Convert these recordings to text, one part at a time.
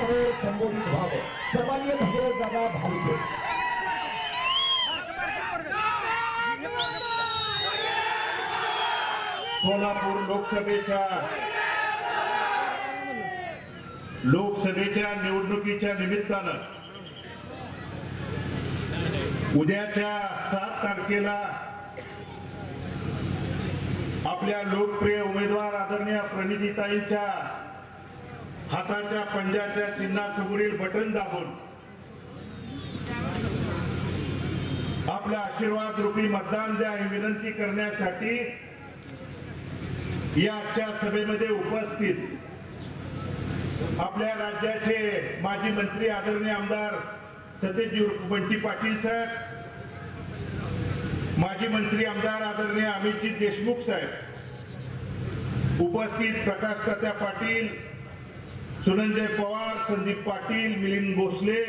समोर संबोधित व्हावं. सर्वांनी भगवत दादा भालके सोलापूर लोकसभेच्या लोकसभेच्या निवडणुकीच्या निमित्तानं उद्याच्या सात तारखेला आपल्या लोकप्रिय उमेदवार आदरणीय प्रणितीताईंच्या हाताच्या पंजाच्या चिन्हासमोरील बटन दाबून आपला आशीर्वाद रूपी मतदान द्या ही विनंती करण्यासाठी या आजच्या सभेमध्ये उपस्थित आपल्या राज्याचे माजी मंत्री आदरणीय आमदार सत्यजी बंटी पाटील साहेब माजी मंत्री आमदार आदरणीय अमितजी देशमुख साहेब उपस्थित प्रकाश तात्या पाटील सुनंजय पवार संदीप पाटील मिलिंद भोसले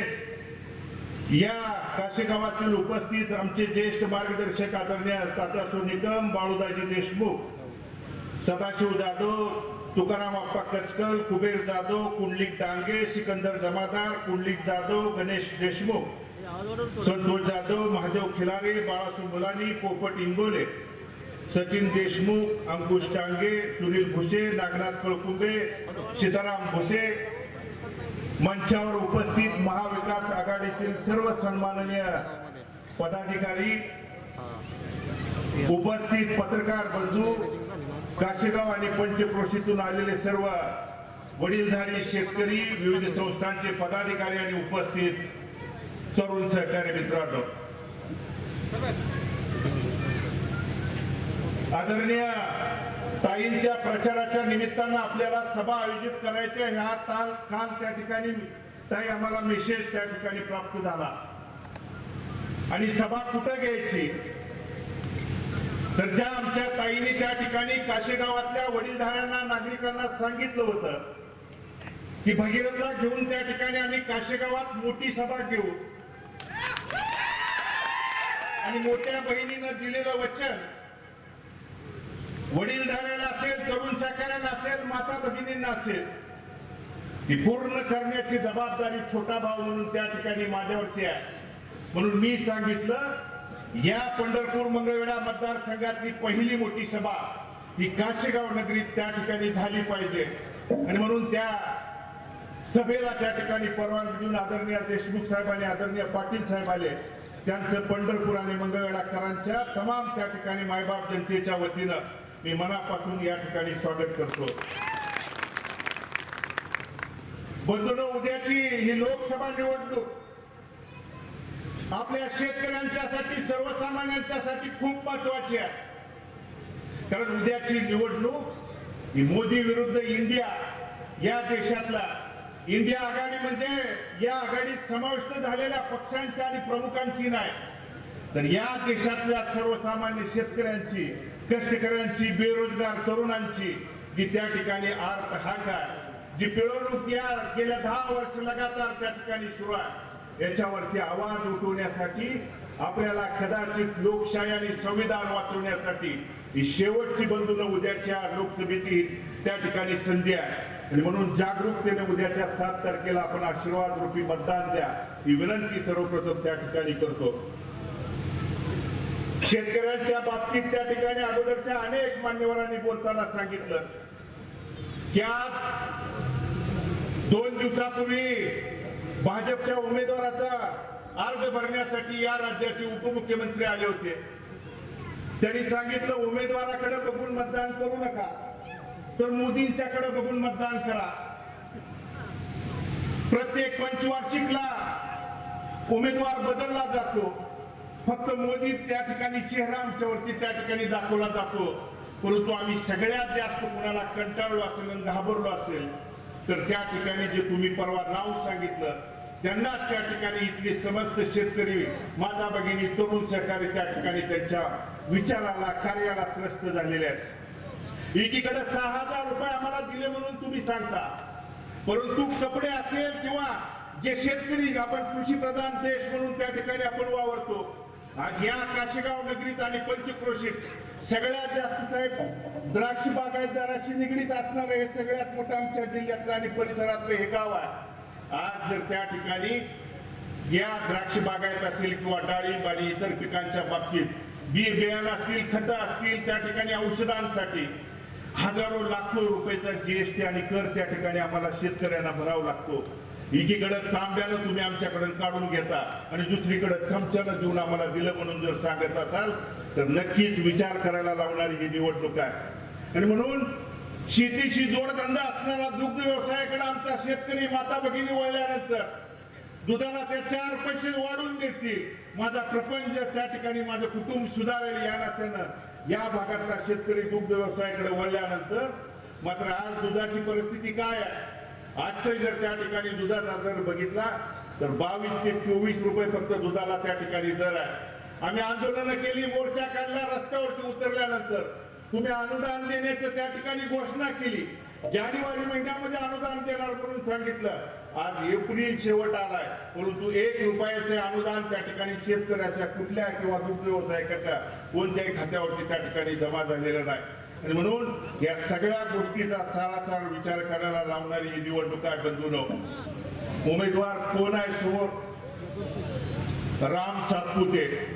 या काशेगावातील उपस्थित आमचे ज्येष्ठ मार्गदर्शक आदरणीय तात्या निगम बाळूदाजी देशमुख सदाशिव जाधव तुकाराम अप्पा कचकल कुबेर जाधव कुंडलिक डांगे सिकंदर जमादार कुंडलिक जाधव गणेश देशमुख संतोष जाधव महादेव खिलारे बाळासू मुलानी पोपट इंगोले सचिन देशमुख अंकुश टांगे सुनील भुसे नागनाथ कळकुंबे सीताराम भुसे मंचावर उपस्थित महाविकास आघाडीतील सर्व सन्माननीय पदाधिकारी उपस्थित पत्रकार बंधू काशेगाव आणि पंचक्रोशीतून आलेले सर्व वडीलधारी शेतकरी विविध संस्थांचे पदाधिकारी आणि उपस्थित तरुण सहकारी मित्रांनो. आदरणीय ताईंच्या प्रचाराच्या निमित्तानं आपल्याला सभा आयोजित करायच्या ह्या ताल काल त्या ठिकाणी ताई आम्हाला मेसेज त्या ठिकाणी प्राप्त झाला. आणि सभा कुठं घ्यायची? तर ज्या आमच्या ताईने त्या ठिकाणी काशेगावातल्या वडीलधाऱ्यांना नागरिकांना सांगितलं होतं की भगीरथला घेऊन त्या ठिकाणी आम्ही काशेगावात मोठी सभा घेऊ. आणि मोठ्या बहिणीनं दिलेलं वचन वडीलधाऱ्याला असेल तरुण सहकार्याला असेल माता भगिनींना असेल ती पूर्ण करण्याची जबाबदारी छोटा भाऊ म्हणून त्या ठिकाणी माझ्यावरती आहे. म्हणून मी सांगितलं या पंढरपूर मंगळवेढा मतदारसंघातली पहिली मोठी सभा ही काशीगाव नगरीत त्या ठिकाणी झाली पाहिजे. आणि म्हणून त्या सभेला त्या ठिकाणी परवानगी देऊन आदरणीय देशमुख साहेब आणि आदरणीय पाटील साहेब आले. त्यांचं पंढरपूर आणि मंगळवेढाकरांच्या तमाम त्या ठिकाणी मायबाप जनतेच्या वतीनं मी मनापासून या ठिकाणी स्वागत करतो. बंधूंनो उद्याची ही लोकसभा निवडणूक आपल्या शेतकऱ्यांच्यासाठी सर्वसामान्यांच्यासाठी खूप महत्वाची आहे. कारण उद्याची निवडणूक ही मोदी विरुद्ध इंडिया या देशातला इंडिया आघाडी म्हणजे या आघाडीत समाविष्ट झालेल्या पक्षांची आणि प्रमुखांची नाही. तर या देशातल्या सर्वसामान्य शेतकऱ्यांची कष्टकऱ्यांची बेरोजगार तरुणांची जी त्या ठिकाणी आर्त हाकार जी पिळवणूक या गेल्या दहा वर्ष लगातार त्या ठिकाणी सुरू आहे याच्यावरती आवाज उठवण्यासाठी आपल्याला कदाचित लोकशाही आणि संविधान वाचवण्यासाठी ही शेवटची बंधून उद्याच्या लोकसभेची त्या ठिकाणी संधी आहे. आणि म्हणून जागरूकतेने उद्याच्या सात तारखेला आपण आशीर्वाद रूपी मतदान द्या ही विनंती सर्वप्रथम त्या ठिकाणी करतो. शेतकऱ्यांच्या बाबतीत त्या ठिकाणी अगोदरच्या अनेक मान्यवरांनी बोलताना सांगितलं की आज दोन दिवसापूर्वी भाजपच्या उमेदवाराचा अर्ज भरण्यासाठी या राज्याचे उपमुख्यमंत्री आले होते. त्यांनी सांगितलं उमेदवाराकडे बघून मतदान करू नका तर मोदींच्याकडे बघून मतदान करा. प्रत्येक पंचवार्षिकला उमेदवार बदलला जातो. फक्त मोदी त्या ठिकाणी चेहरा आमच्यावरती त्या ठिकाणी दाखवला जातो. परंतु आम्ही सगळ्यात जास्त कुणाला कंटाळलो असेल आणि घाबरलो असेल तर त्या ठिकाणी जे तुम्ही परवा नाव सांगितलं त्यांना त्या ठिकाणी इथले समस्त शेतकरी माता भगिनी तरुण सहकारी त्या ठिकाणी त्यांच्या विचाराला कार्याला त्रस्त झालेले आहेत. एकीकडे सहा हजार रुपये आम्हाला दिले म्हणून तुम्ही सांगता. परंतु कपडे असेल किंवा जे शेतकरी आपण कृषी प्रधान देश म्हणून त्या ठिकाणी आपण वावरतो आज या काशेगाव नगरीत आणि पंचक्रोशीत सगळ्यात जास्त साहेब द्राक्ष बागायतदाराशी निगडीत असणारं हे सगळ्यात मोठं आमच्या जिल्ह्यातलं आणि परिसरातलं हे गाव आहे. आज जर त्या ठिकाणी या द्राक्ष बागायत असेल किंवा डाळिंब आणि इतर पिकांच्या बाबतीत बी बियाणं असतील खतं असतील त्या ठिकाणी औषधांसाठी हजारो लाखो रुपयाचा जीएसटी आणि कर त्या ठिकाणी आम्हाला शेतकऱ्यांना भरावा लागतो. एकीकडे तांब्यानं तुम्ही आमच्याकडे काढून घेता आणि दुसरीकडे चमच्यानं देऊन आम्हाला दिलं म्हणून जर सांगत असाल तर नक्कीच विचार करायला लावणारी ही निवडणूक आहे. आणि म्हणून शेतीशी जोडधंदा असणारा दुग्ध व्यवसायाकडे आमचा शेतकरी माता भगिनी वळल्यानंतर दुधाला त्या चार पैसे वाढून देतील. माझा प्रपंच त्या ठिकाणी माझं कुटुंब सुधारेल या नात्यानं. या भागातला शेतकरी दुग्ध व्यवसायाकडे वळल्यानंतर मात्र आज दुधाची परिस्थिती काय आहे? आजचं जर त्या ठिकाणी दुधाचा दर बघितला तर बावीस ते चोवीस रुपये फक्त दुधाला त्या ठिकाणी दर आहे. आम्ही आंदोलनं केली मोर्चा काढला रस्त्यावरती उतरल्यानंतर. तुम्ही अनुदान देण्याचं त्या ठिकाणी घोषणा केली. जानेवारी महिन्यामध्ये अनुदान देणार म्हणून सांगितलं. आज एप्रिल शेवट आलाय. परंतु एक रुपयाचे अनुदान त्या ठिकाणी शेतकऱ्याच्या कुठल्या किंवा दुग्ध व्यवसायकाच्या कोणत्याही खात्यावरती त्या ठिकाणी जमा झालेलं नाही. आणि म्हणून या सगळ्या गोष्टीचा सारासार विचार करायला लावणारी ही निवडणूक आहे बंधून. उमेदवार कोण आहे समोर? राम सातपुते.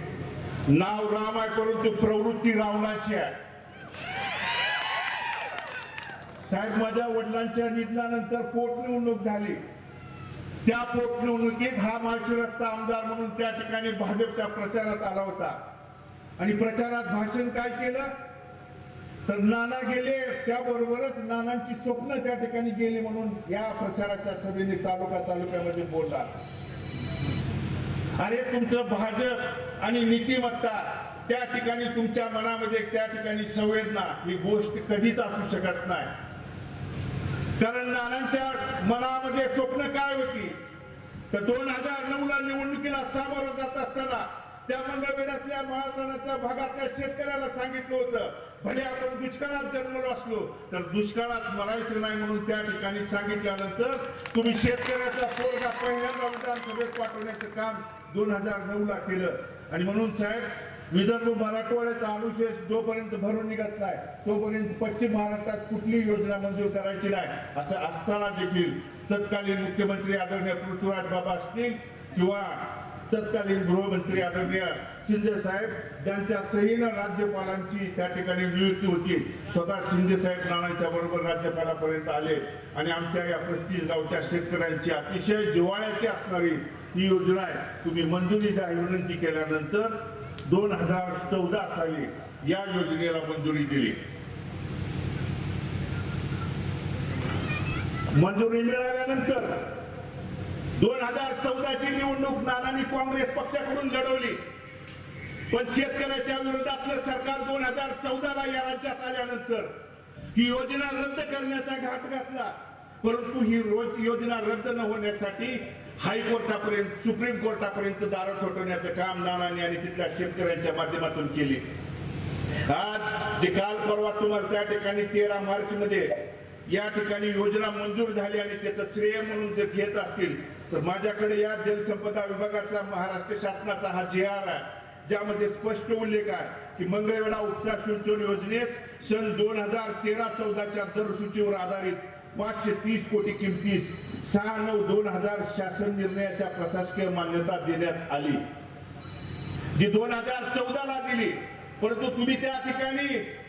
नाव राम आहे परंतु प्रवृत्ती रावणाची आहे. साहेब माझ्या वडिलांच्या निधनानंतर पोटनिवडणूक झाली. त्या पोटनिवडणुकीत हा माळशिरसचा आमदार म्हणून त्या ठिकाणी भाजपच्या प्रचारात आला होता. आणि प्रचारात भाषण काय केलं? तर नाना गेले त्याबरोबरच नानांची स्वप्न त्या ठिकाणी गेली म्हणून या प्रचाराच्या सभेने तालुका तालुक्यामध्ये बोलला. अरे तुमचं भाजप आणि नीतिमत्ता त्या ठिकाणी तुमच्या मनामध्ये त्या ठिकाणी संवेदना ही गोष्ट कधीच असू शकत नाही. कारण नानांच्या मनामध्ये स्वप्न काय होती? तर दोन हजार नऊ ला निवडणुकीला सामोरं जात असताना त्या मंडळवेड्यातल्या महाराष्ट्राच्या भागातल्या शेतकऱ्याला सांगितलं होतं भले आपण दुष्काळात जन्मलो असलो तर दुष्काळात मरायचं नाही म्हणून त्या ठिकाणी सांगितल्यानंतर तुम्ही शेतकऱ्याचा पोरगा पहिल्यांदा विधानसभेत पाठवण्याचं काम दोन हजार नऊ ला केलं. आणि म्हणून साहेब विदर्भ मराठवाड्याचा अनुशेष जोपर्यंत भरून निघत नाही तोपर्यंत पश्चिम महाराष्ट्रात कुठली योजना मंजूर करायची नाही असं असताना देखील तत्कालीन मुख्यमंत्री आदरणीय पृथ्वीराज बाबा असतील किंवा तत्कालीन गृहमंत्री आदरणीय शिंदे साहेब ज्यांच्या सहीनं राज्यपालांची त्या ठिकाणी नियुक्ती होती स्वतः शिंदे साहेब नानांच्या बरोबर राज्यपालापर्यंत आले. आणि आमच्या या पस्तीस गावच्या शेतकऱ्यांची अतिशय जिव्हाळ्याची असणारी ही योजना आहे. तुम्ही मंजुरी द्या विनंती केल्यानंतर दोन हजार चौदा साली या योजनेला मंजुरी दिली. मंजुरी मिळाल्यानंतर दोन हजार चौदाची निवडणूक नानांनी काँग्रेस पक्षाकडून लढवली. पण शेतकऱ्याच्या विरोधातलं सरकार दोन हजार चौदाला या राज्यात आल्यानंतर ही योजना रद्द करण्याचा घाट घातला. परंतु ही रोज योजना रद्द न होण्यासाठी हायकोर्टापर्यंत सुप्रीम कोर्टापर्यंत दार ठोठवण्याचं काम नानांनी आणि तिथल्या शेतकऱ्यांच्या माध्यमातून केली. आज जे काल परवा तुम्हाला त्या ठिकाणी तेरा मार्च मध्ये या ठिकाणी योजना मंजूर झाली आणि त्याचं श्रेय म्हणून जर घेत असतील तर माझ्याकडे या जलसंपदा विभागाचा महाराष्ट्र शासनाचा हा जी आर आहे. ज्यामध्ये स्पष्ट उल्लेख आहे की मंगळवेढा उपसा सिंचन योजनेस सन दोन हजार तेरा चौदाच्या दरसूचीवर आधारित पाचशे तीस कोटी किमतीस सहा नऊ दोन हजार शासन निर्णयाच्या प्रशासकीय मान्यता देण्यात आली. जी दोन हजार चौदाला दिली परंतु तुम्ही त्या ठिकाणी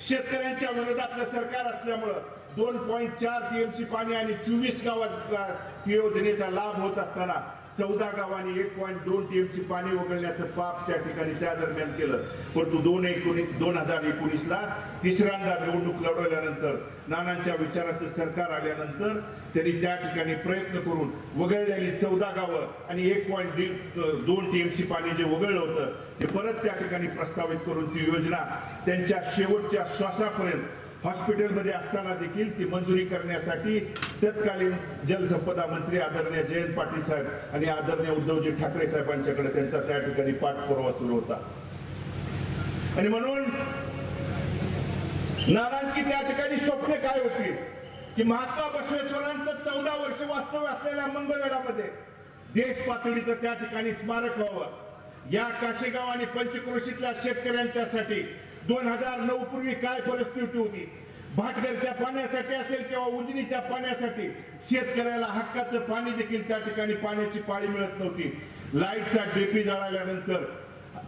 शेतकऱ्यांच्या विरोधातलं सरकार असल्यामुळं दोन पॉईंट चार टीएमसी पाणी आणि चोवीस गावात योजनेचा लाभ होत असताना चौदा गावांनी एक पॉईंट दोन टीएमसी पाणी वगळण्याचं पाप त्या ठिकाणी त्या दरम्यान केलं. परंतु दोन एकोणीस दोन हजार एकोणीसला तिसऱ्यांदा निवडणूक लढवल्यानंतर नानांच्या विचाराचं सरकार आल्यानंतर त्यांनी त्या ठिकाणी प्रयत्न करून वगळलेली चौदा गावं आणि एक पॉईंट दोन टीएमसी पाणी जे वगळलं होतं ते परत त्या ठिकाणी प्रस्तावित करून ती योजना त्यांच्या शेवटच्या श्वासापर्यंत हॉस्पिटलमध्ये असताना देखील ती मंजुरी करण्यासाठी तत्कालीन जलसंपदा मंत्री आदरणीय जयंत पाटील साहेब आणि आदरणीय उद्धवजी ठाकरे साहेबांच्याकडे त्यांचा त्या ठिकाणी पाठपुरावा सुरू होता. आणि म्हणून नारांची त्या ठिकाणी स्वप्न काय होती? की महात्मा बसवेश्वरांचं चौदा वर्ष वास्तव्य असलेल्या मंगळगडामध्ये देश पातळीचं त्या ठिकाणी स्मारक व्हावं. या काशेगाव आणि पंचक्रोशीतल्या शेतकऱ्यांच्यासाठी दोन हजार नऊ पूर्वी काय परिस्थिती होती? भाटघरच्या पाण्यासाठी असेल किंवा उजनीच्या पाण्यासाठी शेतकऱ्याला हक्काचं पाणी देखील त्या ठिकाणी पाण्याची पाळी मिळत नव्हती. लाईटचा डेपी जळाल्यानंतर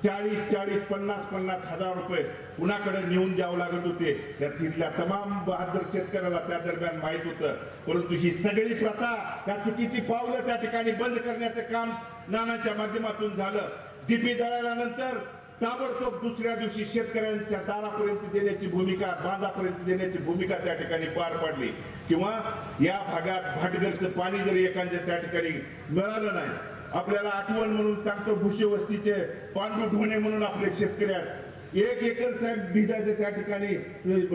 चाळीस चाळीस पन्नास पन्नास हजार रुपये कुणाकडे नेऊन द्यावं लागत होते? त्या तिथल्या तमाम बहादूर शेतकऱ्याला त्या दरम्यान माहीत होतं. परंतु ही सगळी प्रथा त्या चुकीची पावलं त्या ठिकाणी बंद करण्याचं काम नानाच्या माध्यमातून झालं. डीपी जळाल्यानंतर ताबडतोब दुसऱ्या दिवशी शेतकऱ्यांच्या दारापर्यंत देण्याची भूमिका बांधापर्यंत देण्याची भूमिका त्या ठिकाणी पार पाडली. किंवा या भागात भाटघरचं पाणी जरी एखाद्या त्या ठिकाणी मिळालं नाही आपल्याला आठवण म्हणून सांगतो भुशी वस्तीचे पांडू ढोणे म्हणून आपले शेतकरी आहेत एक एकर साहेब भिजायचं त्या ठिकाणी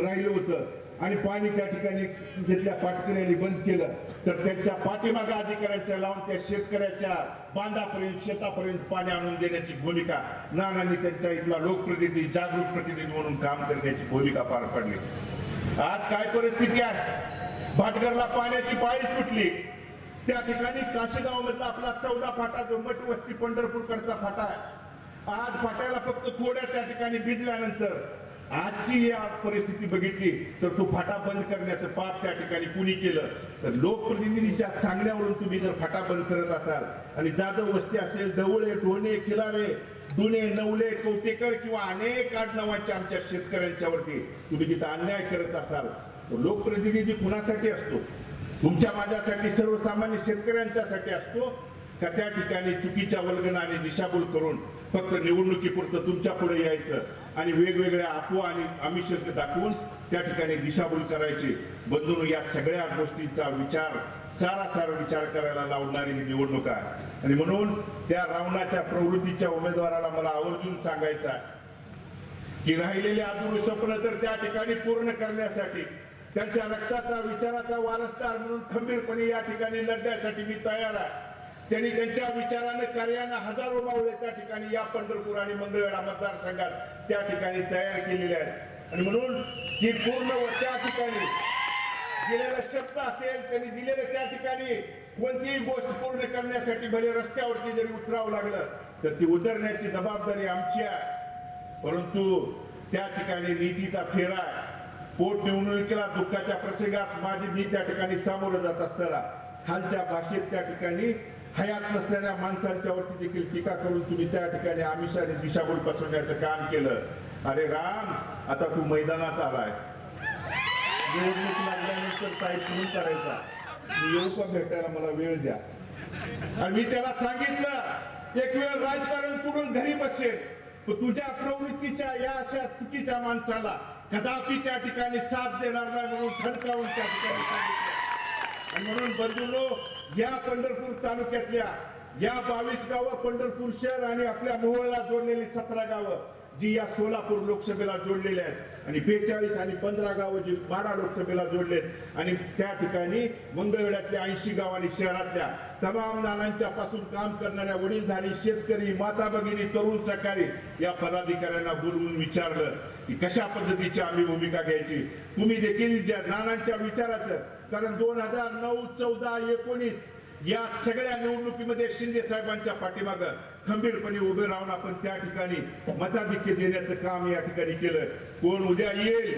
राहिलं होतं. आणि पाणी त्या ठिकाणी तिथल्या पाटकऱ्यांनी बंद केलं. तर त्यांच्या पाठीमागा अधिकाऱ्यांच्या लावून त्या शेतकऱ्याच्या बांधापर्यंत शेतापर्यंत पाणी आणून देण्याची भूमिका. नानांनी त्यांच्या इथला लोकप्रतिनिधी जागरूक प्रतिनिधी म्हणून काम करण्याची भूमिका पार पाडली. आज काय परिस्थिती आहे? भाटघरला पाण्याची पाळी सुटली. त्या ठिकाणी काशीगाव मधला आपला चौदा फाटा जो मठ वस्ती पंढरपूरकडचा फाटा आहे. आज फाट्याला फक्त थोड्या त्या ठिकाणी भिजल्यानंतर आजची या परिस्थिती बघितली तर तो फाटा बंद करण्याचं पाप त्या ठिकाणी कुणी केलं? तर लोकप्रतिनिधीच्या सांगण्यावरून तुम्ही जर फाटा बंद करत असाल आणि जाधव वस्ती असेल डवळे ढोणे खिलारे दुने नवले कौतेकर किंवा अनेक आडनावांच्या आमच्या शेतकऱ्यांच्यावरती तुम्ही तिथं अन्याय करत असाल तर लोकप्रतिनिधी कुणासाठी असतो? तुमच्या माझ्यासाठी सर्वसामान्य शेतकऱ्यांच्यासाठी असतो? का त्या ठिकाणी चुकीच्या वर्गनाने दिशाभूल करून फक्त निवडणुकीपुरतं तुमच्यापुढे यायचं आणि वेगवेगळ्या अफवा आणि आमिष दाखवून त्या ठिकाणी दिशाभूल करायची? बंधून या सगळ्या गोष्टींचा विचार सारा सारा विचार करायला लावणारी ही निवडणूक आहे. आणि म्हणून त्या रावणाच्या प्रवृत्तीच्या उमेदवाराला मला आवर्जून सांगायचं आहे की राहिलेले अधुरू स्वप्न तर त्या ठिकाणी पूर्ण करण्यासाठी त्यांच्या रक्ताचा विचाराचा वारसदार म्हणून खंबीरपणे या ठिकाणी लढण्यासाठी मी तयार आहे. त्यांनी त्यांच्या विचारानं कार्यानं हजारो मावळे त्या ठिकाणी या पंढरपूर आणि मंगळवेढा मतदारसंघात त्या ठिकाणी तयार केलेले आहेत. आणि म्हणून ही पूर्ण व त्या ठिकाणी दिलेला शब्द असेल त्यांनी दिलेलं त्या ठिकाणी कोणतीही गोष्ट पूर्ण करण्यासाठी भले रस्त्यावरती जरी उतरावं लागलं तर ती उतरण्याची जबाबदारी आमची आहे. परंतु त्या ठिकाणी नीतीचा फेरा आहे. पोट दुःखाच्या प्रसंगात माझी मी त्या ठिकाणी सामोरं जात असताना खालच्या भाषेत त्या ठिकाणी हयात नसलेल्या माणसांच्या वरती देखील टीका करून तुम्ही त्या ठिकाणी आमिषाने दिशाभूल पसरण्याचं काम केलं. अरे राम आता तू मैदानात आलाय. निवडणूक लागल्यानंतर काय म्हणून करायचा. येऊ का भेटायला? मला वेळ द्या. आणि मी त्याला सांगितलं एक वेळ राजकारण सोडून घरी बसेल. तुझ्या प्रवृत्तीच्या या अशा चुकीच्या माणसाला कदापि त्या ठिकाणी साथ देणार नाही म्हणून ठणकावून त्या ठिकाणी सांगितलं. म्हणून बंधूंनो या पंढरपूर तालुक्यातल्या या बावीस गावं पंढरपूर शहर आणि आपल्या मोहळला जोडलेली सतरा गावं जी या सोलापूर लोकसभेला जोडलेली आहेत. आणि बेचाळीस आणि पंधरा गावं जी बारा लोकसभेला जोडले आणि त्या ठिकाणी मंगळवेड्यातल्या ऐंशी गाव आणि शहरातल्या तमाम नानांच्या पासून काम करणाऱ्या वडीलधारी शेतकरी माता भगिनी तरुण सहकारी या पदाधिकाऱ्यांना बोलवून विचारलं की कशा पद्धतीची आम्ही भूमिका घ्यायची? तुम्ही देखील ज्या नानांच्या विचाराचं कारण दोन हजार नऊ चौदा एकोणीस या सगळ्या निवडणुकीमध्ये शिंदे साहेबांच्या पाठीमाग खंबीरपणे उभे राहून आपण त्या ठिकाणी मताधिक्य देण्याचं काम या ठिकाणी केलं. कोण उद्या येईल?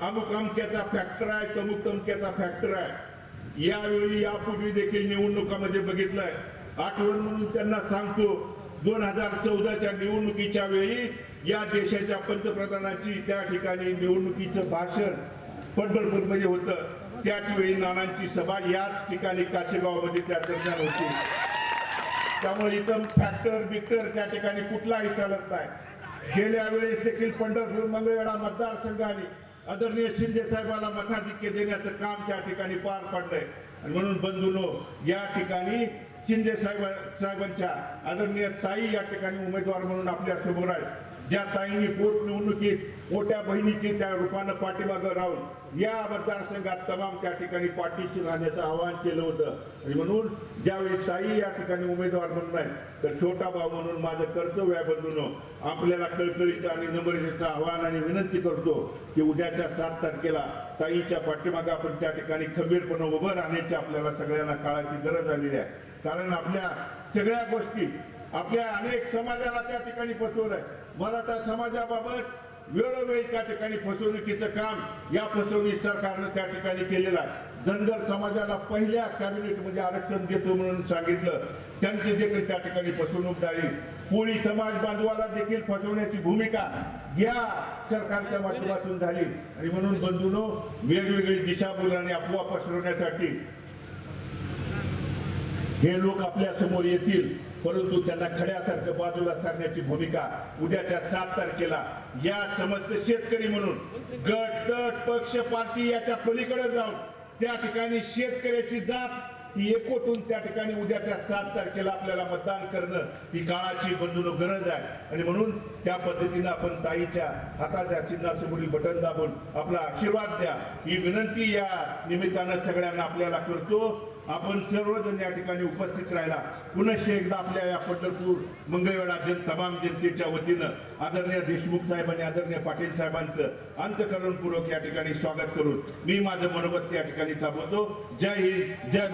अमुक अमक्याचा फॅक्टर आहे तमुक तमक्याचा फॅक्टर आहे. यावेळी यापूर्वी देखील निवडणुकामध्ये बघितलंय. आठवण म्हणून त्यांना सांगतो दोन हजार चौदाच्या निवडणुकीच्या वेळी या देशाच्या पंतप्रधानाची त्या ठिकाणी निवडणुकीचं भाषण पंढरपूरमध्ये होतं. त्याच वेळी नानांची सभा याच ठिकाणी काशेगावमध्ये त्या दरम्यान होती. त्यामुळे इथं फॅक्टर बिक्टर त्या ठिकाणी कुठलाही चालत नाही. गेल्या वेळेस देखील पंढरपूर मंगळवेढा मतदारसंघाने आदरणीय शिंदे साहेबांना मताधिक्य देण्याचं काम त्या ठिकाणी पार पडलंय. आणि म्हणून बंधूनो या ठिकाणी शिंदे साहेब साहेबांच्या आदरणीय ताई या ठिकाणी उमेदवार म्हणून आपल्यासमोर आहेत. ज्या ताईंनी पोट निवडणुकीत मोठ्या बहिणीची त्या रूपानं पाठीमागं राहून या मतदारसंघात तमाम त्या ठिकाणी पाठीशी राहण्याचं आवाहन केलं होतं. आणि म्हणून ज्यावेळी ताई या ठिकाणी उमेदवार म्हणून आहे तर छोटा भाऊ म्हणून माझं कर्तव्य आहे बंधून आपल्याला कळकळीचं आणि नम्रतेचं आवाहन आणि विनंती करतो की उद्याच्या सात तारखेला ताईच्या पाठीमागे आपण त्या ठिकाणी खंबीरपणे उभं राहण्याची आपल्याला सगळ्यांना काळाची गरज आलेली आहे. कारण आपल्या सगळ्या गोष्टी आपल्या अनेक समाजाला त्या ठिकाणी फसवलंय मराठा समाजाबाबत वेळोवेळी त्या ठिकाणी फसवणुकीचं काम या फसवणूक सरकारनं त्या ठिकाणी केलेलं आहे. धनगर समाजाला पहिल्या कॅबिनेटमध्ये आरक्षण देतो म्हणून सांगितलं. त्यांची देखील त्या ठिकाणी फसवणूक झाली. कोळी समाज बांधवाला देखील फसवण्याची भूमिका या सरकारच्या माध्यमातून झाली. आणि म्हणून बंधूनो वेगवेगळी दिशाभूल आणि अफवा पसरवण्यासाठी हे लोक आपल्यासमोर येतील. परंतु त्यांना खड्यासारखं बाजूला सारण्याची भूमिका उद्याच्या सात तारखेला या समस्त शेतकरी म्हणून गट तट पक्ष पार्टी याच्या पलीकडे जाऊन त्या ठिकाणी शेतकऱ्याची जात ही एकवटून त्या ठिकाणी उद्याच्या सात तारखेला आपल्याला मतदान करणं ही काळाची बंधून गरज आहे. आणि म्हणून त्या पद्धतीनं आपण ताईच्या हाताच्या चिन्हासमोरील बटन दाबून आपला आशीर्वाद द्या. ही विनंती या निमित्तानं सगळ्यांना आपल्याला करतो. आपण सर्वजण या ठिकाणी उपस्थित राहिला पुनश्च एकदा आपल्या या पंढरपूर मंगळवेढा जन तमाम जनतेच्या वतीनं आदरणीय देशमुख साहेब आणि आदरणीय पाटील साहेबांचं अंतकरणपूर्वक या ठिकाणी स्वागत करून मी माझं मनोगत या ठिकाणी थांबवतो. जय हिंद जय